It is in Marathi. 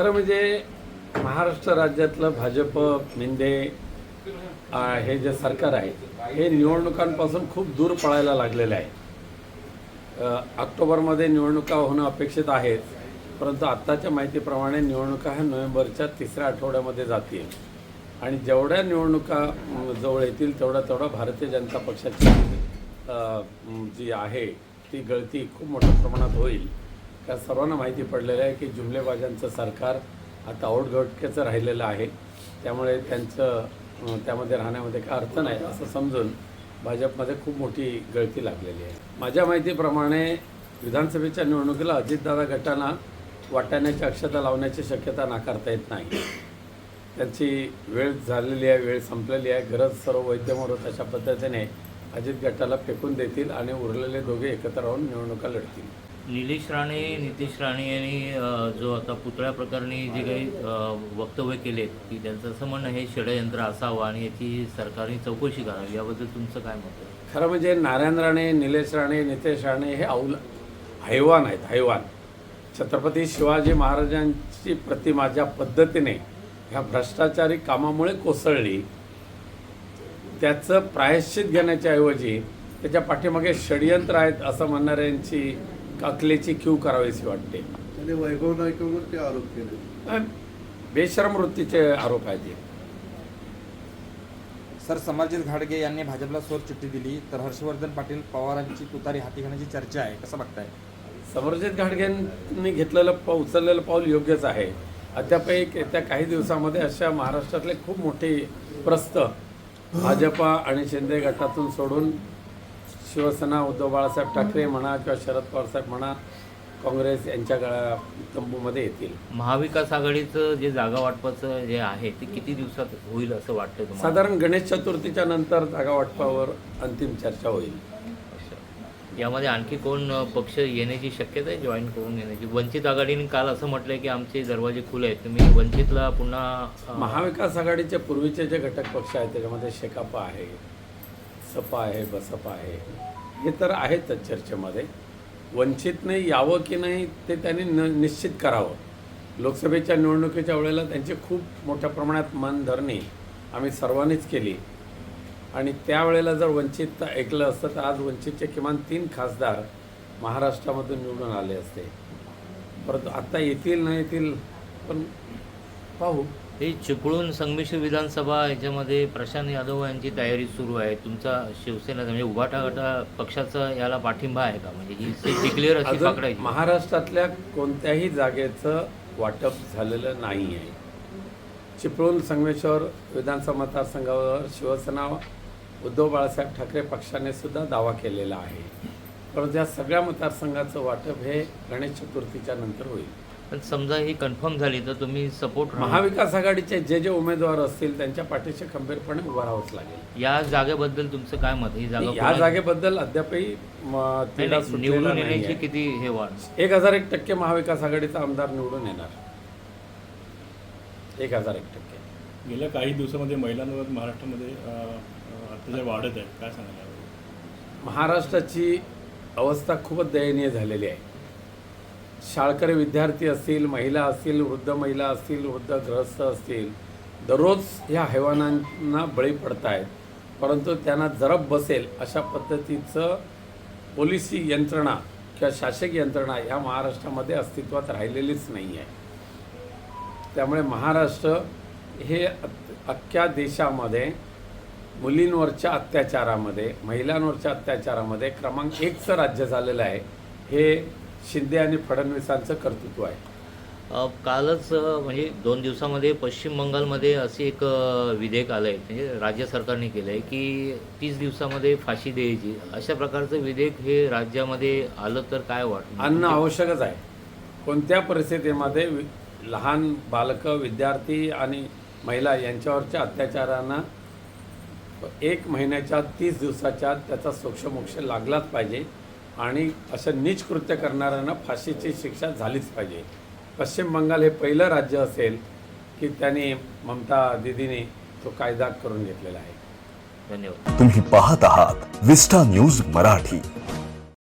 खरं म्हणजे महाराष्ट्र राज्यातलं भाजप मिंदे हे जे सरकार आहे हे निवडणुकांपासून खूप दूर पळायला लागलेलं आहे. ऑक्टोबरमध्ये निवडणुका होणं अपेक्षित आहेत परंतु आत्ताच्या माहितीप्रमाणे निवडणुका ह्या नोव्हेंबरच्या तिसऱ्या आठवड्यामध्ये जातील. आणि जेवढ्या निवडणुका जवळ येतील तेवढा तेवढा भारतीय जनता पक्षाची जी आहे ती गळती खूप मोठ्या प्रमाणात होईल. त्या सर्वांना माहिती पडलेलं आहे की जुमलेबाजांचं सरकार आता औटघटकेचं राहिलेलं आहे. त्यामुळे त्यांचं त्यामध्ये राहण्यामध्ये काय अर्थ नाही असं समजून भाजपमध्ये खूप मोठी गळती लागलेली आहे. माझ्या माहितीप्रमाणे विधानसभेच्या निवडणुकीला अजितदादा गटांना वाटाण्याची अक्षता लावण्याची शक्यता नाकारता येत नाही. त्यांची वेळ झालेली आहे वेळ संपलेली आहे. गरज सर्व वैद्यमोर होत अशा पद्धतीने अजित गटाला फेकून देतील आणि उरलेले दोघे एकत्र राहून निवडणुका लढतील. निलेश राणे नितेश राणे यांनी जो आता पुतळ्या प्रकरणी जे काही वक्तव्य केले की त्यांचं असं म्हणणं हे षडयंत्र असावं आणि याची सरकारने चौकशी करावी याबद्दल तुमचं काय मत आहे? खरं म्हणजे नारायण राणे निलेश राणे नितेश राणे हे औल हैवान आहेत हैवान. छत्रपती शिवाजी महाराजांची प्रतिमा ज्या पद्धतीने ह्या भ्रष्टाचारी कामामुळे कोसळली त्याचं प्रायश्चित घेण्याच्या ऐवजी त्याच्या पाठीमागे षडयंत्र आहेत असं म्हणणाऱ्यांची अकलेची क्यू करावीशी वाटते. त्याने वैभव नाईकवर ते आरोप केले. बेशरम वृत्तीचे आरोप आहेत हे. सर समरजित घाडगे यांनी भाजपला स्वर चिठ्ठी दिली तर हर्षवर्धन पाटील पवारांची तुतारी हाती घेण्याची चर्चा आहे कसं बघताय? समरजित घाटगेंनी घेतलेलं पाऊ उचललेलं पाऊल योग्यच आहे. अद्याप एक येत्या काही दिवसामध्ये अशा महाराष्ट्रातले खूप मोठी प्रस्त भाजपा आणि शिंदे गटातून सोडून शिवसेना उद्धव बाळासाहेब ठाकरे म्हणा किंवा शरद पवारसाहेब म्हणा काँग्रेस यांच्या तंबूमध्ये येतील. महाविकास आघाडीचं जे जागा वाटपाचं जे आहे ते किती दिवसात होईल असं वाटतं साधारण गणेश चतुर्थीच्या नंतर जागा वाटपावर अंतिम चर्चा होईल. यामध्ये आणखी कोण पक्ष येण्याची शक्यता आहे? जॉईन करून येण्याची वंचित आघाडीने काल असं म्हटलंय की आमचे दरवाजे खुले आहेत तुम्ही वंचितला पुन्हा महाविकास आघाडीचे पूर्वीचे जे घटक पक्ष आहेत त्याच्यामध्ये शेकापा आहे. सपा आहे बसपा आहे. हे तर आहेतच चर्चेमध्ये. वंचितने यावं की नाही ते त्यांनी न निश्चित करावं. लोकसभेच्या निवडणुकीच्या वेळेला त्यांची खूप मोठ्या प्रमाणात मनधरणी आम्ही सर्वांनीच केली. आणि त्यावेळेला जर वंचित ऐकलं असतं तर आज वंचितचे किमान तीन खासदार महाराष्ट्रामधून निवडून आले असते. परंतु आत्ता येतील न येतील पण पाहू. हे चिपळूण संमिश्र विधानसभा याच्यामध्ये प्रशांत यादव यांची तयारी सुरू आहे. तुमचा शिवसेना म्हणजे उभाटा गटा पक्षाचा याला पाठिंबा आहे का? म्हणजे ही डिक्लेअर अशी पकडायची. महाराष्ट्रातल्या कोणत्याही जागेचं वाटप झालेलं नाही आहे चिपळूण संगमेश्वर विधानसभा मतदारसंघावर शिवसेना उद्धव बाळासाहेब ठाकरे पक्षाने सुद्धा दावा केलेला आहे. परंतु या सगळ्या मतदारसंघाचं वाटप हे गणेश चतुर्थीच्या नंतर होईल. पण समजा ही कन्फर्म झाली तर तुम्ही सपोर्ट महाविकास आघाडीचे जे जे उमेदवार असतील त्यांच्या पाठीशी खंबीरपणे उभं राहावंच लागेल. या जागेबद्दल तुमचं काय मत आहे? ही जागा या जागेबद्दल अद्यापही म, नाही, तिढा नाही, सुटलेला निवडून नाही येण्याची आहे. किती हे वाढ? एक हजार एक टक्के महाविकास आघाडीचा आमदार निवडून येणार. एक हजार एक टक्के. गेल्या काही दिवसामध्ये महिलांवर महाराष्ट्रामध्ये अ, अ, अत्याचार वाढत आहेत. काय सांगाल यावर? महाराष्ट्राची अवस्था खूपच दयनीय झालेली आहे. शाळकरी विद्यार्थी असतील महिला असतील वृद्ध महिला असतील वृद्ध ग्रहस्थ असतील दररोज ह्या हैवानांना बळी पडत आहेत परंतु त्यांना जरब बसेल अशा पद्धतीचं पोलिसी यंत्रणा किंवा शासकीय यंत्रणा ह्या महाराष्ट्रामध्ये अस्तित्वात राहिलेलीच नाही आहे त्यामुळे महाराष्ट्र हे अख्ख्या देशामध्ये मुलींवरच्या अत्याचारामध्ये महिलांवरच्या अत्याचारामध्ये क्रमांक एकचं राज्य झालेलं आहे. हे शिंदे आणि फडणवीसांचं कर्तृत्व आहे. कालच म्हणजे दोन दिवसामध्ये पश्चिम बंगालमध्ये असे एक विधेयक आलं आहे म्हणजे राज्य सरकारने केलं आहे की तीस दिवसामध्ये फाशी द्यायची. अशा प्रकारचं विधेयक हे राज्यामध्ये आलं तर काय वाटतं? आणणं आवश्यकच आहे. कोणत्या परिस्थितीमध्ये लहान बालकं विद्यार्थी आणि महिला यांच्यावरच्या अत्याचारांना एक महिन्याच्या तीस दिवसाच्या त्याचा सोक्षमोक्ष लागलाच पाहिजे आणि असं नीच कृत्य करणाऱ्यांना फाशीची शिक्षा झालीच पाहिजे. पश्चिम बंगाल हे पहिलं राज्य असेल की त्यांनी ममता दिदीने तो कायदा करून घेतलेला आहे. धन्यवाद. तुम्ही पाहत आहात विस्टा न्यूज मराठी.